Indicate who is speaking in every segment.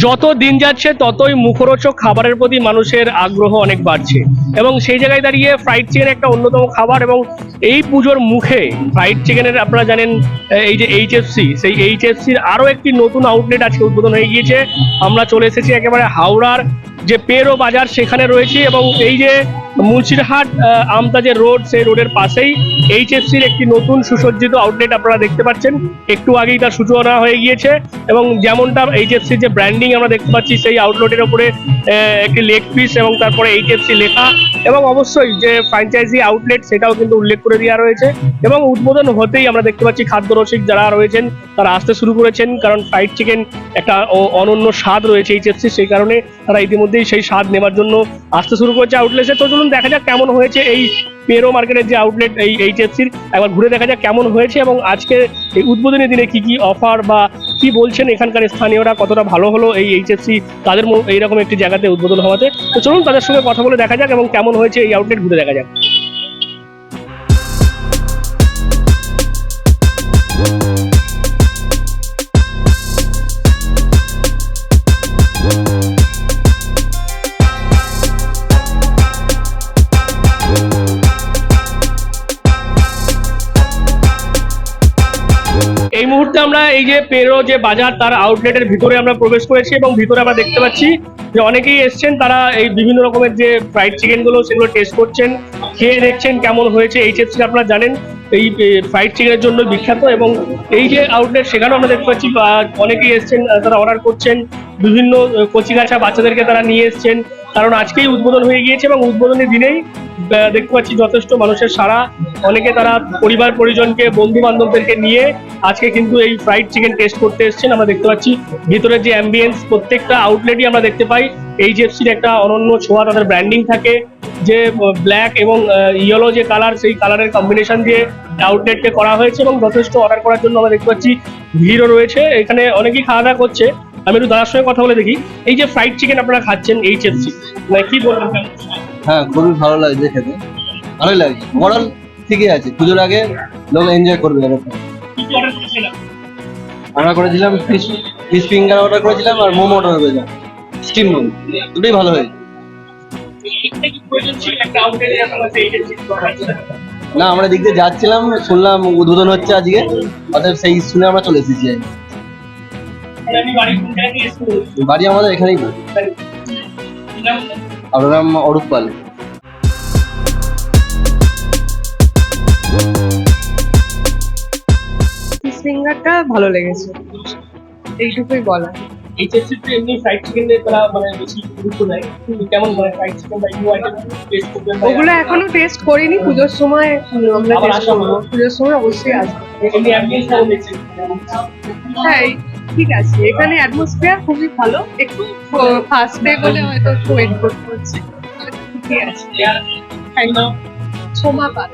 Speaker 1: যত দিন যাচ্ছে, ততই মুখরোচক খাবারের প্রতি মানুষের আগ্রহ অনেক বাড়ছে। এবং সেই জায়গায় দাঁড়িয়ে ফ্রাইড চিকেন একটা অন্যতম খাবার এবং এই পুজোর মুখে ফ্রাইড চিকেনের আপনারা জানেন এই যে এইচএফসি সেই এইচএফসির আরও একটি নতুন আউটলেট আজকে উদ্বোধন হয়ে গিয়েছে। আমরা চলে এসেছি একেবারে হাওড়ার যে পেরো বাজার, সেখানে রয়েছি এবং এই যে মুন্সিরহাট আহ, আমতা যে রোড সেই রোডের পাশেই এইচএফসির একটি নতুন সুসজ্জিত আউটলেট আপনারা দেখতে পাচ্ছেন। একটু আগেই তার সূচনা হয়ে গিয়েছে এবং যেমনটা এইচএফসির যে ব্র্যান্ডিং আমরা দেখতে পাচ্ছি সেই আউটলেটের আহ, একটি লেগ পিস এবং তারপরে এইচএফসি লেখা এবং অবশ্যই যে ফ্র্যাঞ্চাইজি আউটলেট সেটাও কিন্তু উল্লেখ করে দেওয়া রয়েছে এবং উদ্বোধন হতেই আমরা দেখতে পাচ্ছি খাদ্য রসিক যারা রয়েছেন তারা আসতে শুরু করেছেন কারণ ফ্রাইড চিকেন একটা অনন্য স্বাদ রয়েছে এইচএফসি সেই কারণে তারা ইতিমধ্যেই সেই স্বাদ নেবার জন্য আসতে শুরু করেছে আউটলেটে তো চলুন দেখা যাক কেমন হয়েছে এই পেরো মার্কেটের যে আউটলেট এই এইচএফসির একবার ঘুরে দেখা যাক কেমন হয়েছে এবং আজকে এই উদ্বোধনী দিনে কি কি অফার বা কি বলছেন এখানকার স্থানীয়রা, কতটা ভালো হলো এই এইচএফসি তাদের এইরকম একটি জায়গাতে উদ্বোধন হওয়াতে। তো চলুন তাদের সঙ্গে কথা বলে দেখা যাক এবং কেমন হয়েছে এই আউটলেট ঘুরে দেখা যাক। এই যে পেরো যে বাজার তার আউটলেটের ভিতরে আমরা প্রবেশ করেছি এবং ভিতরে আমরা দেখতে পাচ্ছি যে অনেকেই এসছেন তারা এই বিভিন্ন রকমের যে ফ্রাইড চিকেনগুলো সেগুলো টেস্ট করছেন খেয়ে দেখছেন কেমন হয়েছে এইচএফসি আপনারা জানেন। এই ফ্রাইড চিকেনের জন্য বিখ্যাত এবং এই যে আউটলেট সেখানেও আমরা দেখতে পাচ্ছি অনেকেই এসছেন তারা অর্ডার করছেন। বিভিন্ন আহ, কচিকাছা বাচ্চাদেরকে তারা নিয়ে এসছেন। কারণ আজকেই উদ্বোধন হয়ে গিয়েছে এবং উদ্বোধনের দিনেই দেখতে পাচ্ছি যথেষ্ট মানুষের সারা অনেকে তারা পরিবার, পরিজনকে বন্ধু বান্ধবদেরকে নিয়ে আজকে কিন্তু এই ফ্রাইড চিকেন টেস্ট করতে এসেছেন। আমরা দেখতে পাচ্ছি ভিতরের যে অ্যাম্বিয়েন্স প্রত্যেকটা আউটলেটই আমরা দেখতে পাই। এইচএফসির একটা অনন্য ছোঁয়া, তাদের ব্র্যান্ডিং থাকে। যে ব্ল্যাক এবং ইয়েলো যে কালার সেই কালারের কম্বিনেশন দিয়ে আউটলেটকে করা হয়েছে এবং যথেষ্ট অর্ডার করার জন্য আমরা দেখতে পাচ্ছি ভিড়ও রয়েছে। এখানে অনেকেই খাওয়া দাওয়া করছে। আমি একটু দাদার সঙ্গে কথা বলে দেখি। এই যে ফ্রাইড চিকেন আপনারা খাচ্ছেন এইচএফসি মানে কি বলবেন?
Speaker 2: হ্যাঁ খুবই ভালো লাগছে খেতে ভালোই লাগছে মডার্ন ঠিকই আছে। পুজোর আগে লোক এনজয় করবে এরকম। আমরা করেছিলাম ফিশ ফিশ ফিঙ্গার অর্ডার করেছিলাম আর মোমো অর্ডার করেছিলাম। স্টিম মোমো দুটোই ভালো হয়েছে। না আমরা দিক দিয়ে যাচ্ছিলাম শুনলাম উদ্বোধন হচ্ছে আজকে। অর্থাৎ সেই শুনে আমরা চলে এসেছি।
Speaker 1: বাড়ি
Speaker 2: আমাদের এখানেই না। আপনার? নাম অরূপ পাল।
Speaker 3: ফিশ ফিঙ্গারটা ভালো লেগেছে। এইটুকুই বলা
Speaker 1: এইচএসসি তে এমনি ফ্রাইড চিকেন দিয়ে তারা মানে বেশি গুরুত্ব দেয় কিন্তু কেমন মানে ফ্রাইড চিকেন বা নিউ আইটেম টেস্ট করবেন
Speaker 3: ওগুলো এখনও টেস্ট করিনি পুজোর সময় আমরা টেস্ট পুজোর সময় অবশ্যই আসব।
Speaker 1: এমনি অ্যাম্বিয়েন্স কেমন দেখছেন
Speaker 3: হ্যাঁ ঠিক আছে এখানে অ্যাটমসফিয়ার খুবই ভালো। একটু ফার্স্ট ডে বলে হয়তো একটু ওয়েট করতে হচ্ছে। ঠিকই আছে। থ্যাংক ইউ সোমা পাল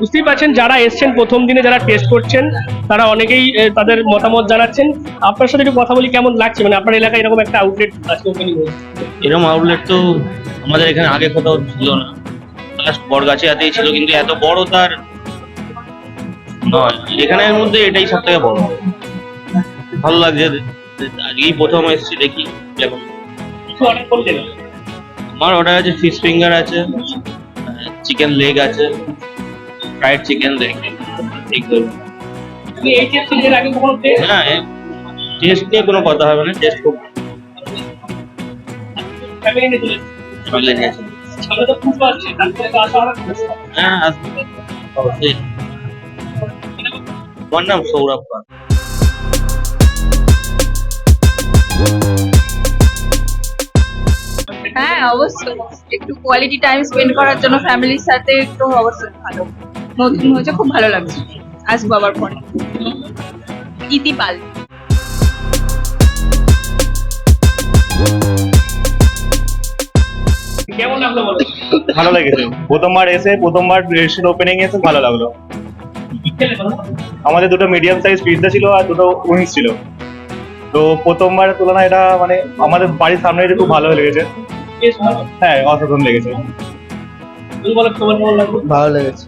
Speaker 1: বুঝতেই পারছেন যারা এসছেন প্রথম দিনে যারা টেস্ট করছেন তারা অনেকেই তাদের মতামত জানাচ্ছেন। আপনার সাথে একটু কথা বলি কেমন লাগছে? মানে আপনার এলাকায় এরকম একটা আউটলেট আজকে ওপেনিং হয়েছে?
Speaker 4: এরকম আউটলেট তো আমাদের এখানে আগে কোথাও ছিল না। লাস্ট ছিল, কিন্তু এত বড় তার নয়। এখানের মধ্যে এটাই সব থেকে বড়। ভালো লাগছে প্রথম দেখি আমার অর্ডার আছে ফিশ ফিঙ্গার আছে চিকেন লেগ আছে ফ্রাইড চিকেন লেগ হ্যাঁ টেস্ট নিয়ে কোনো কথা হবে না টেস্ট খুব হ্যাঁ অবশ্যই। আমার নাম সৌরভ পাল
Speaker 5: হ্যাঁ অবশ্যই একটু কোয়ালিটি টাইম স্পেন্ড করার জন্য ফ্যামিলির সাথে একটু অবশ্যই ভালো। নতুন হয়েছে, খুব ভালো লাগছে। আসব আবার পরে। ইতি পাল।
Speaker 6: ভালো লেগেছে। প্রথমবার এসে প্রথমবার রেজিস্ট্রেশন ওপেনিং এসে ভালো লাগল? আমাদের দুটো মিডিয়াম সাইজ পিৎজা ছিল আর দুটো উইংস ছিল। তো প্রথমবারের তুলনায় এটা মানে আমাদের বাড়ির সামনে এটা খুব ভালো লেগেছে। হ্যাঁ অসাধারণ লেগেছে।
Speaker 2: ভালো লেগেছে।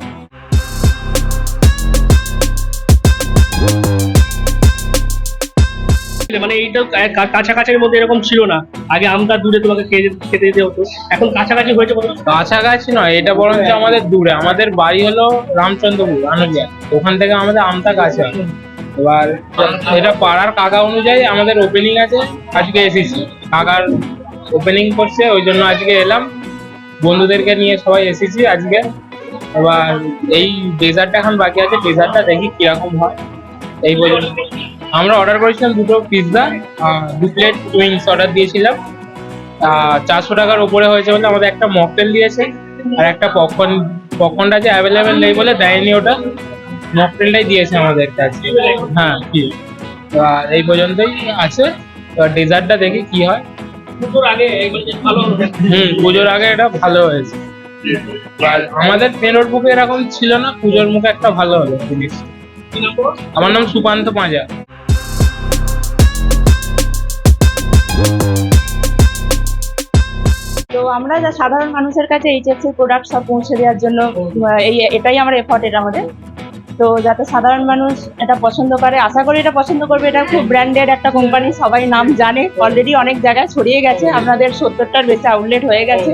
Speaker 1: মানে এইটা কাছাকাছির মধ্যে এরকম ছিল না। আগে আমটা দূরে তোমাকে খেতে যেতে হতো। এখন কাছাকাছি হয়েছে
Speaker 7: কাছাকাছি নয় এটা বরঞ্চ আমাদের দূরে। আমাদের বাড়ি হলো রামচন্দ্রপুর আনুলিয়া। ওখান থেকে আমাদের আমতা কাছে হয়। এবার এটা পাড়ার কাকা অনুযায়ী আমাদের ওপেনিং আছে আজকে এসেছি। কাকার ওপেনিং করছে ওই জন্য আজকে এলাম। বন্ধুদেরকে নিয়ে সবাই এসেছি আজকে। এবার এই ডেজার্টটা এখন বাকি আছে। ডেজার্টটা দেখি কীরকম হয়। এই পর্যন্ত। আমরা অর্ডার করেছিলাম দুটো পিৎজা দু প্লেট উইংস অর্ডার দিয়েছিলাম। চারশো টাকার উপরে হয়েছে বলে আমাদের একটা মকটেল দিয়েছে আর একটা পপকর্ন পপকর্নটা যে অ্যাভেলেবেল নেই বলে দেয়নি ওটা। মকটেলটাই দিয়েছে আমাদের কাছে। হ্যাঁ কি? আর এই পর্যন্তই আছে। ডেজার্টটা দেখি কি হয়।
Speaker 1: পুজোর আগে।
Speaker 7: হুম পুজোর আগে এটা ভালো হয়েছে। আর আমাদের পেনোর বুকে এরকম ছিল না পুজোর মুখে একটা ভালো হলো জিনিস? আমার নাম সুকান্ত পাঁজা।
Speaker 8: তো আমরা যা সাধারণ মানুষের কাছে এইচএফসি প্রোডাক্ট সব পৌঁছে দেওয়ার জন্য এই, এটাই আমার এফর্ট এটা আমাদের। তো যাতে সাধারণ মানুষ এটা পছন্দ করে, আশা করি এটা পছন্দ করবে। এটা খুব ব্র্যান্ডেড একটা কোম্পানি সবাই নাম জানে। অলরেডি অনেক জায়গায় ছড়িয়ে গেছে, আপনাদের সত্তরটার বেশি আউটলেট হয়ে গেছে।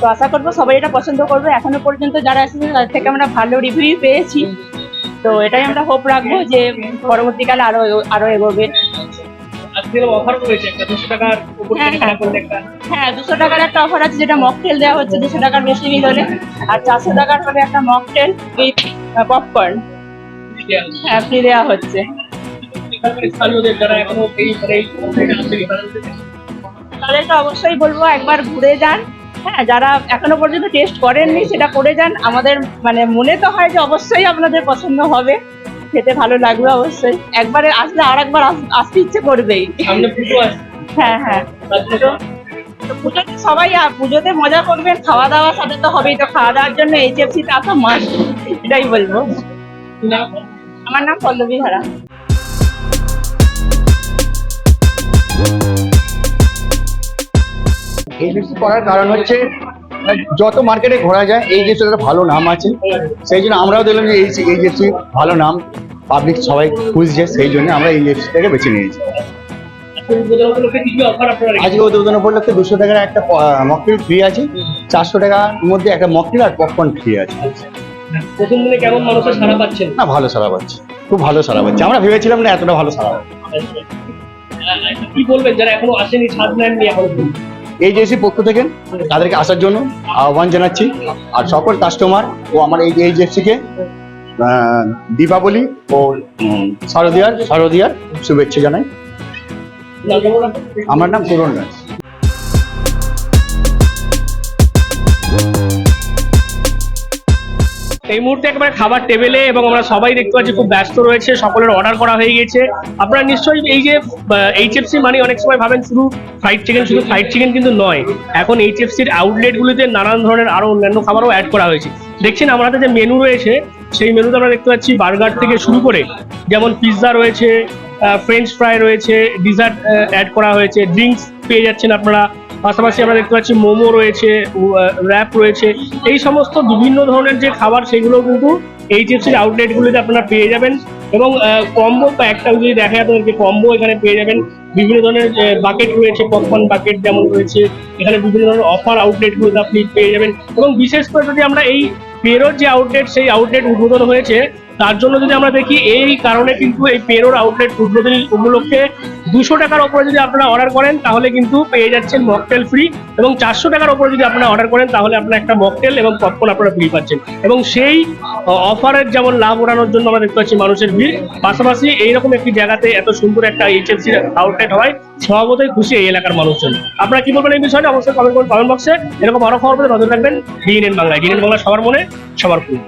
Speaker 8: তো আশা করব সবাই এটা পছন্দ করবে। এখনও পর্যন্ত যারা এসেছে, তাদের থেকে আমরা ভালো রিভিউ পেয়েছি। তো এটাই আমরা হোপ রাখব যে পরবর্তীকালে আরও আরও এগোবে।
Speaker 1: আজকে অফার করেছে একটা দুশো টাকার উপর
Speaker 8: হ্যাঁ, হ্যাঁ।
Speaker 1: টাকা করলে একটা
Speaker 8: হ্যাঁ দুশো টাকার একটা অফার আছে যেটা মকটেল দেওয়া হচ্ছে দুশো টাকার বেশি বিল হলে আর চারশো টাকার একটা মকটেল উইথ পপকর্ন হ্যাঁ ফ্রি দেওয়া হচ্ছে।
Speaker 1: তাদের
Speaker 8: তাদেরকে অবশ্যই বলব একবার ঘুরে যান। হ্যাঁ যারা এখনও পর্যন্ত টেস্ট করেননি সেটা করে যান। আমাদের মানে মনে তো হয় যে অবশ্যই আপনাদের পছন্দ হবে। খেতে ভালো লাগবে অবশ্যই। একবারে আসলে আর একবার আসতে ইচ্ছে করবেই।
Speaker 1: সামনে পুজো আছে।
Speaker 8: হ্যাঁ হ্যাঁ। তো পুজোতে সবাই পুজোতে মজা করবেন খাওয়া দাওয়ার সাথে তো হবেই তো। খাওয়া দাওয়ার জন্য এইচএফসি টা তো মাস এটাই বলব। আমার নাম পল্লবী ধারা
Speaker 9: এই জিনিসটি করার কারণ হচ্ছে যত মার্কেটে ঘোরা যায়, এই একটা ভালো নাম আছে, সেই জন্য আমরাও দেখলাম যে এই এই ভালো নাম পাবলিক সবাই খুঁজছে, সেই জন্য আমরা এই জিনিসটাকে বেছে নিয়েছি।
Speaker 1: আজকে উদ্বোধন উপলক্ষে
Speaker 9: দুশো টাকার একটা মকটেল ফ্রি আছে, চারশো টাকার মধ্যে একটা মকটেল আর পপকর্ন ফ্রি আছে।
Speaker 1: প্রথম দিনে কেমন মানুষের সারা
Speaker 9: না, ভালো সারা পাচ্ছে, খুব ভালো সারা পাচ্ছে। আমরা ভেবেছিলাম না এতটা ভালো সারা
Speaker 1: কি বলবেন, যারা এখনও আসেনি স্বাদ নেননি এখনও। পর্যন্ত?
Speaker 9: এই জেসি পক্ষ থেকে তাদেরকে আসার জন্য আহ্বান জানাচ্ছি আর সকল কাস্টমার ও আমার এই এই জেসিকে দীপাবলি ও শারদিয়ার শারদীয়ার শুভেচ্ছা জানাই? আমার নাম করুণ রায়
Speaker 1: এই মুহূর্তে একেবারে খাবার টেবিলে এবং আমরা সবাই দেখতে পাচ্ছি খুব ব্যস্ত রয়েছে, সকলের অর্ডার করা হয়ে গেছে আপনারা নিশ্চয়ই এই যে এইচএফসি মানে অনেক সময় ভাবেন শুধু ফ্রাইড চিকেন শুধু ফ্রাইড চিকেন কিন্তু নয়, এখন এইচএফসির আউটলেটগুলিতে নানান ধরনের আরও অন্যান্য খাবারও অ্যাড করা হয়েছে। দেখছেন আমাদের যে মেনু রয়েছে, সেই মেনুতে আমরা দেখতে পাচ্ছি বার্গার থেকে শুরু করে, যেমন পিৎজা রয়েছে ফ্রেঞ্চ ফ্রাই রয়েছে ডিজার্ট অ্যাড করা হয়েছে ড্রিঙ্কস পেয়ে যাচ্ছেন আপনারা। পাশাপাশি আমরা দেখতে পাচ্ছি মোমো রয়েছে র্যাপ রয়েছে। এই সমস্ত বিভিন্ন ধরনের যে খাবার সেগুলো কিন্তু এইচএফসির আউটলেটগুলিতে আপনারা পেয়ে যাবেন। এবং কম্বো একটা যদি দেখা যায় আপনাদেরকে কম্বো এখানে পেয়ে যাবেন। বিভিন্ন ধরনের বাকেট রয়েছে পপকর্ন বাকেট যেমন রয়েছে। এখানে বিভিন্ন ধরনের অফার আউটলেটগুলোতে আপনি পেয়ে যাবেন। এবং বিশেষ করে যদি আমরা এই পেরোর যে আউটলেট সেই আউটলেট উদ্বোধন হয়েছে তার জন্য যদি আমরা দেখি, এই কারণে কিন্তু এই পেরোর আউটলেট উদ্বোধন উপলক্ষে দুশো টাকার ওপরে যদি আপনারা অর্ডার করেন, তাহলে কিন্তু পেয়ে যাচ্ছেন মকটেল ফ্রি এবং চারশো টাকার ওপরে যদি আপনারা অর্ডার করেন, তাহলে আপনারা একটা মকটেল এবং পপকর্ন আপনারা ফ্রি পাচ্ছেন। এবং সেই অফারের যেমন লাভ ওড়ানোর জন্য আমরা দেখতে পাচ্ছি মানুষের ভিড়, পাশাপাশি এইরকম একটি জায়গাতে এত সুন্দর একটা এইচএফসি আউটলেট হয়, স্বভাবতই খুশি এই এলাকার মানুষজন। আপনারা কি বলবেন এই বিষয়টা? অবশ্যই কমেন্ট করুন কমেন্ট বক্সে এরকম আরও খবর নজর রাখবেন। ডিএনএন বাংলায়। ডিএনএন বাংলা সবার মনে, সবার ফুল